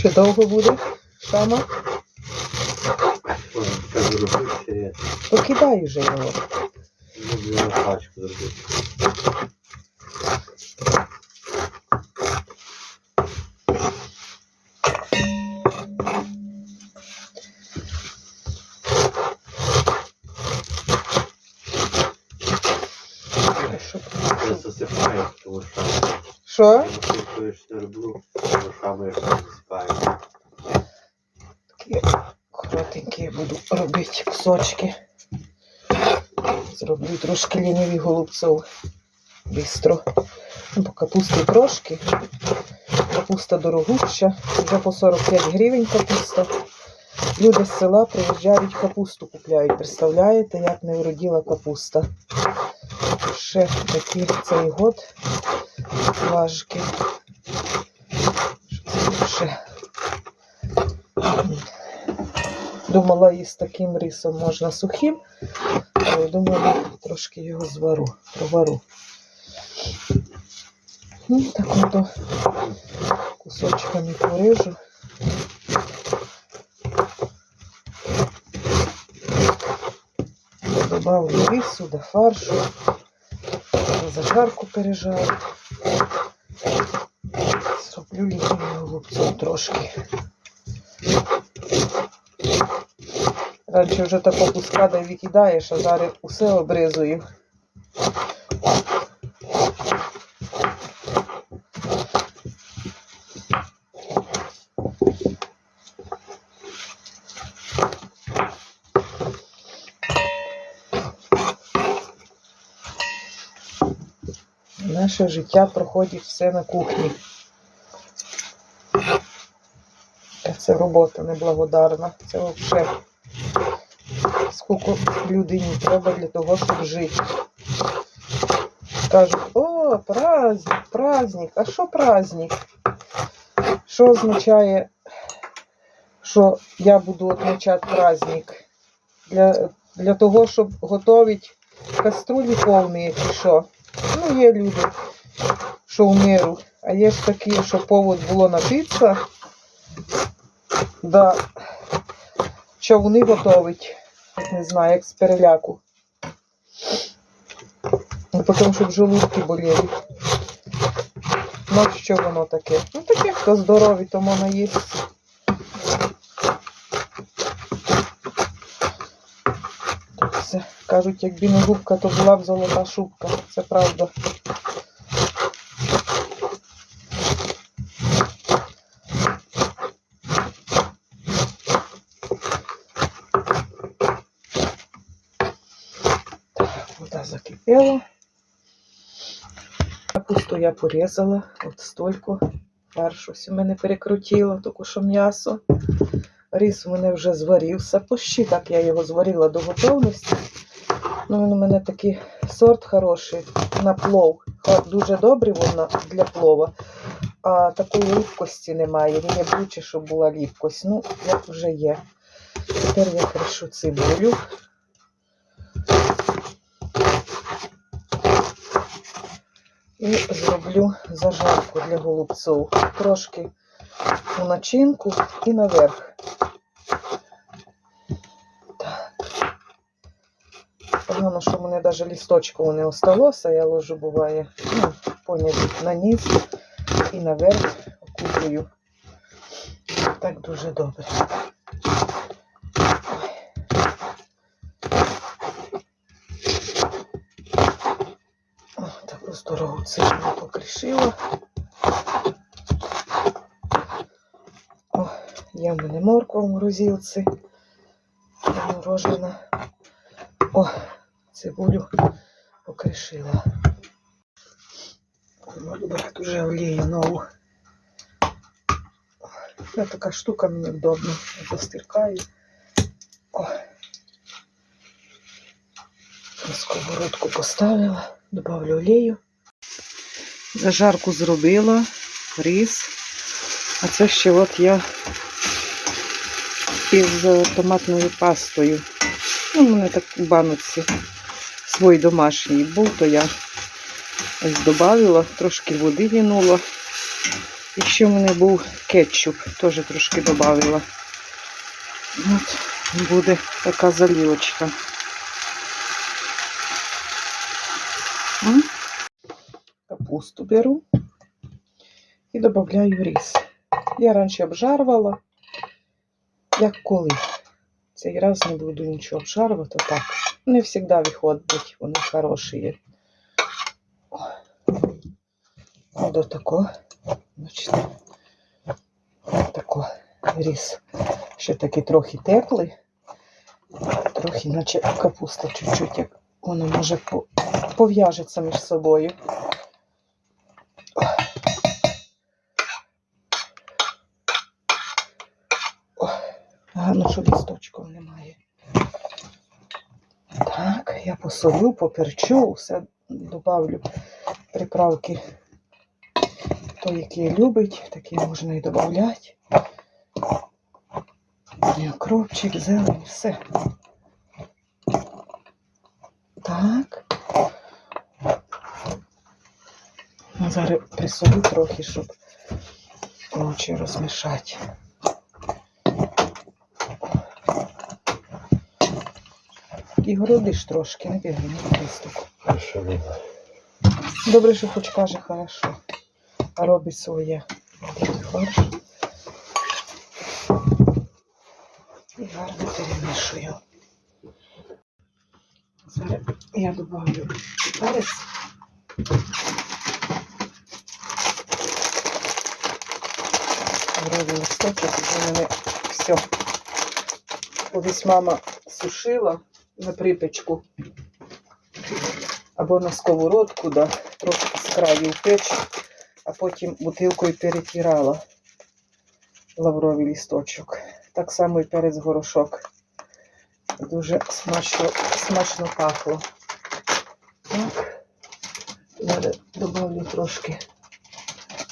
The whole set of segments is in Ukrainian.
Ще довго буде? Я Покидай вже його. пачку зробити. Що Що? коли що не роблю, тому що я засипаю. Такі коротенькі я буду робити кусочки. Зроблю трошки ліниві голубців. Бистро. Ну, бо капусти трошки. Капуста дорогуща. Вже по 45 гривень капуста. Люди з села приїжджають капусту купляють. Представляєте, як не вроділа капуста. Ще такі цей год важкі. Що це ще? Думала, і з таким рисом можна сухим, але думала, трошки його звару, провару. Ну, так ото кусочками порежу. Добавлю рису до фаршу, зажарку пережарю. Зроблю літнього голубцю трошки. Раніше вже тако куска де викидаєш, а зараз усе обризую. Наше життя проходить все на кухні. Це робота неблагодарна. Це взагалі скільки людині треба для того, щоб жити. Кажуть, о, праздник, праздник. А що праздник? Що означає, що я буду відмічати праздник? Для, для того, щоб готувати каструлі повні чи що? Ну, є люди, що в миру. А є ж такі, що повод було напитися, да човни готовить. Не знаю, як з переляку. Ну, потім, щоб желудки боліли. Ну, що воно таке? Ну, таке, хто здоровий, то можна їсти. Кажуть, якби не губка, то була б золота шубка. Це правда. Вода закипела. Капусту я порізала, от столько. Фарш у мене перекрутила, тільки що м'ясо. Рис у мене вже зварився. Пощі так я його зварила до готовності. Ну, він у мене такий сорт хороший на плов. Дуже добрий воно для плова. А такої ліпкості немає. Він не буче, щоб була ліпкость. Ну, як вже є. Тепер я кришу цибулю. І зроблю зажарку для голубців. Трошки у начинку і наверх. Погано, що в мене навіть лісточку не осталося, я ложу буває, ну, поняли, на низ і наверх окуплюю. Так дуже добре. О, здорову цибулю покришила. О, в мене морква в морозилці. Заморожена. О, цибулю покришила. Буду брати вже олію нову. О, така штука мені вдобна. Я постиркаю. О. На сковородку поставила, добавлю олію. Зажарку зробила, рис. А це ще от я із томатною пастою. Ну, у мене так у баночці свій домашній був, то я ось додавила, трошки води вінула І ще в мене був кетчуп, теж трошки додавила. От буде така залівочка. Капусту беру і додаю рис. Я раніше обжарувала, як коли. Цей раз не буду нічого обжарувати, так. Не завжди виходять, вони хороші. До такого, значить, тако рис. Ще такий трохи теплий, трохи, наче капуста чуть-чуть, як воно може по- пов'яжеться між собою. Гарно, що лісточків немає. Так, я посолю, поперчу, все добавлю приправки. Той, який любить, такі можна і додати. І Окропчик, зелень, все. Так. Зараз присолю трохи, щоб очі розмішати. І городиш трошки, не бігай, не приступ. Добре, що хоч каже хорошо, а робить своє. Фарш. І гарно перемішую. Зараз я добавлю перець. Вроді листочок, вже мене все. Колись мама сушила на припечку або на сковородку, да, трохи з краю печ, а потім бутилкою перетирала лавровий лісточок. Так само і перець горошок. Дуже смачно, смачно пахло. Так. Зараз добавлю трошки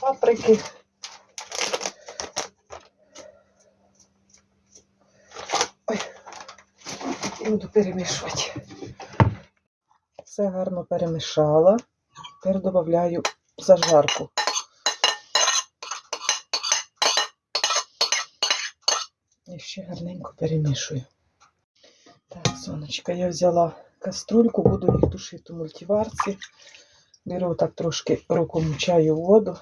паприки. Ой. І буду перемішувати. Все гарно перемішала. Тепер додаю зажарку. І ще гарненько перемішую. Так, сонечка, я взяла каструльку, буду їх тушити у мультиварці. Беру так трошки руку мчаю в воду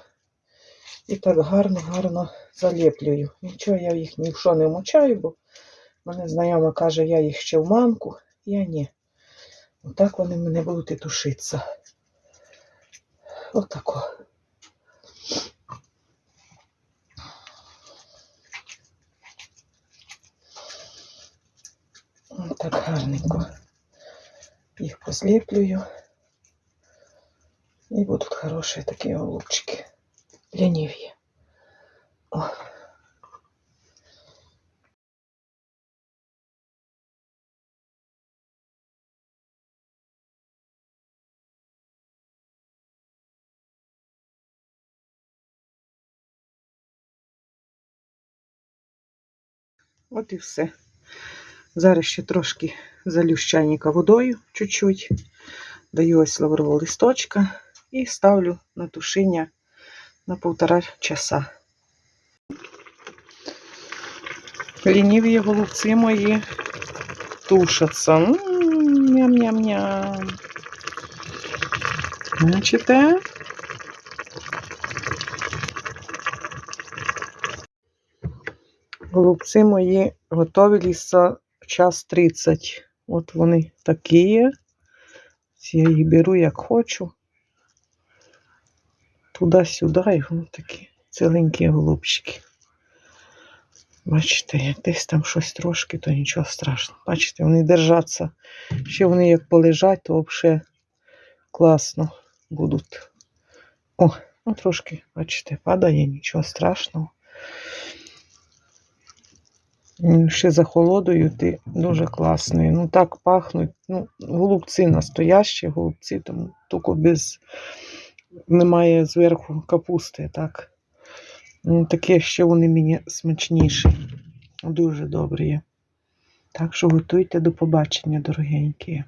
і так гарно-гарно заліплюю. Нічого я їх ні в що не мочаю, бо мене знайома каже, я їх ще в манку, я ні. Отак вони мене будуть і тушитися. Отако. Так гарненько. Їх посліплюю. І будуть хороші такі голубчики. Лянів'ї. От і все. Зараз ще трошки залю чайника водою, чуть-чуть. Даю ось лаврового листочка і ставлю на тушіння на півтора часа. Лініві голубці мої тушаться. Ням-ням-ням. Бачите? Голубці мої готові ліса час 30. От вони такі. Ці Я їх беру як хочу. Туди-сюди, і вони такі ціленькі голубчики. Бачите, як десь там щось трошки, то нічого страшного. Бачите, вони держаться. Ще вони як полежать, то взагалі класно будуть. О, ну трошки, бачите, падає, нічого страшного. Ще за холодою ти дуже класний. Ну так пахнуть. Ну, голубці настоящі голубці, тому тільки без немає зверху капусти, так. Ну, таке ще вони мені смачніші. Дуже добрі. Так що готуйте до побачення, дорогенькі.